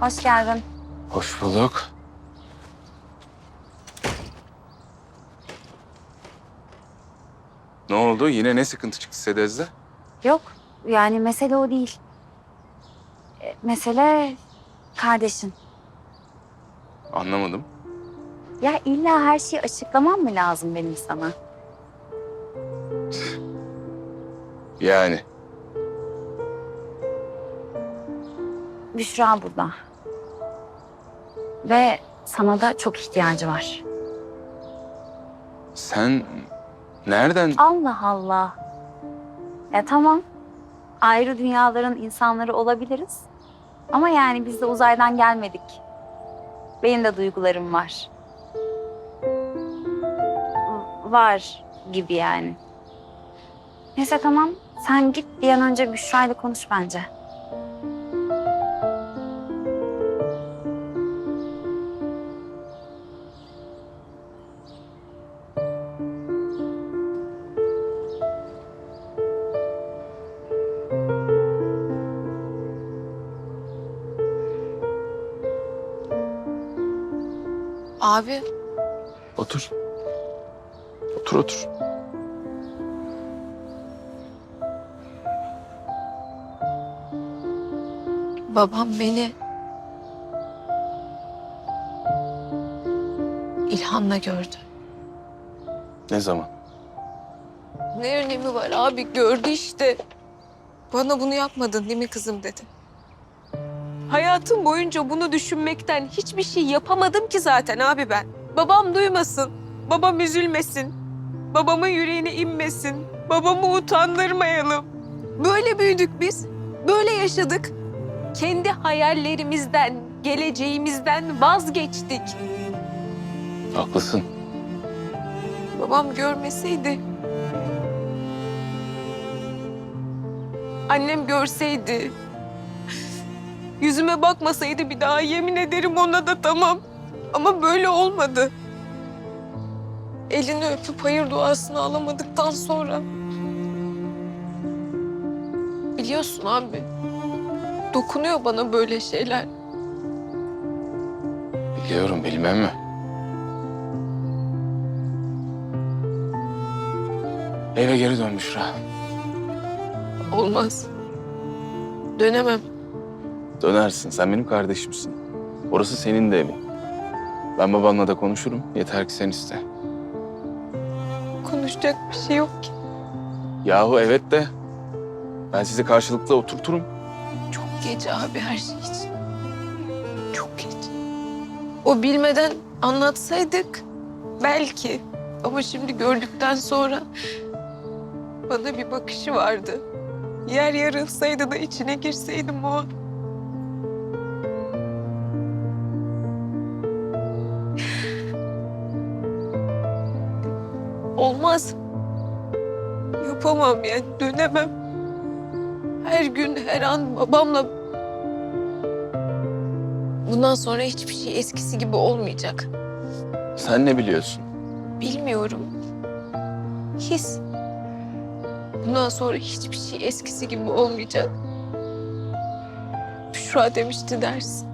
Hoş geldin. Hoş bulduk. Ne oldu? Yine ne sıkıntı çıktı Sedez'de? Yok yani mesele o değil. E, mesele kardeşin. Anlamadım. Ya illa her şeyi açıklamam mı lazım benim sana? Yani Büşra burada. Ve sana da çok ihtiyacı var. sen nereden... Allah Allah. Ya tamam. Ayrı dünyaların insanları olabiliriz. Ama yani biz de uzaydan gelmedik. Benim de duygularım var. Var gibi yani. Neyse tamam. Sen git bir an önce Büşra ile konuş bence. Abi Otur. Otur otur. babam beni İlhan'la gördü. Ne zaman? Ne önemi var abi gördü işte. Bana bunu yapmadın değil mi kızım dedi. Hayatım boyunca bunu düşünmekten hiçbir şey yapamadım ki zaten abi ben. Babam duymasın, babam üzülmesin, babamın yüreğine inmesin, babamı utandırmayalım. Böyle büyüdük biz, böyle yaşadık. Kendi hayallerimizden, geleceğimizden vazgeçtik. Haklısın. Babam görmeseydi. Annem görseydi. Yüzüme bakmasaydı bir daha yemin ederim ona da tamam. Ama böyle olmadı. Elini öpüp hayır duasını alamadıktan sonra. Biliyorsun abi. Dokunuyor bana böyle şeyler. Biliyorum bilmem mi? Eve geri dön Büşra. Olmaz. Dönemem. Dönersin. Sen benim kardeşimsin. Orası senin de evin. Ben babanla da konuşurum. Yeter ki sen iste. Konuşacak bir şey yok ki. Yahu evet de ben sizi karşılıklı oturturum. Çok geç abi her şey için. Çok geç. O bilmeden anlatsaydık belki. Ama şimdi gördükten sonra bana bir bakışı vardı. Yer yarılsaydı da içine girseydim o an. Olmaz. Yapamam yani dönemem. Her gün, her an babamla... Bundan sonra hiçbir şey eskisi gibi olmayacak. Sen ne biliyorsun? Bilmiyorum. His. Bundan sonra hiçbir şey eskisi gibi olmayacak. Büşra demişti dersin.